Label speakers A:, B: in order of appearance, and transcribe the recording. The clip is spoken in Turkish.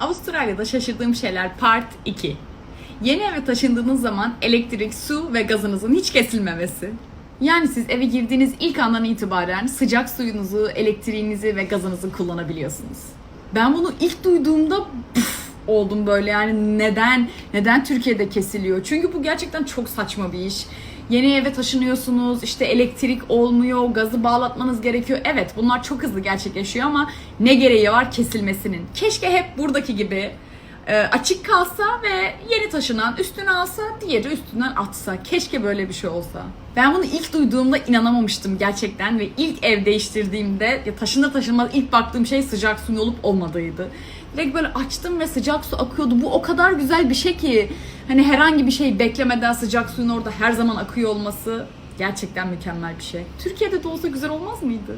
A: Avustralya'da şaşırdığım şeyler part 2. Yeni eve taşındığınız zaman elektrik, su ve gazınızın hiç kesilmemesi. Yani siz eve girdiğiniz ilk andan itibaren sıcak suyunuzu, elektriğinizi ve gazınızı kullanabiliyorsunuz. Ben bunu ilk duyduğumda oldum böyle yani neden neden Türkiye'de kesiliyor? Çünkü bu gerçekten çok saçma bir iş. Yeni eve taşınıyorsunuz, işte elektrik olmuyor, gazı bağlatmanız gerekiyor. Evet bunlar çok hızlı gerçekleşiyor ama ne gereği var kesilmesinin? Keşke hep buradaki gibi açık kalsa ve yeni taşınan üstüne alsa, diğeri üstünden atsa. Keşke böyle bir şey olsa. Ben bunu ilk duyduğumda inanamamıştım gerçekten ve ilk ev değiştirdiğimde ya taşında taşınmaz ilk baktığım şey sıcak suyun olup olmadığıydı. Direkt böyle açtım ve sıcak su akıyordu. Bu o kadar güzel bir şey ki hani herhangi bir şey beklemeden sıcak suyun orada her zaman akıyor olması gerçekten mükemmel bir şey. Türkiye'de de olsa güzel olmaz mıydı?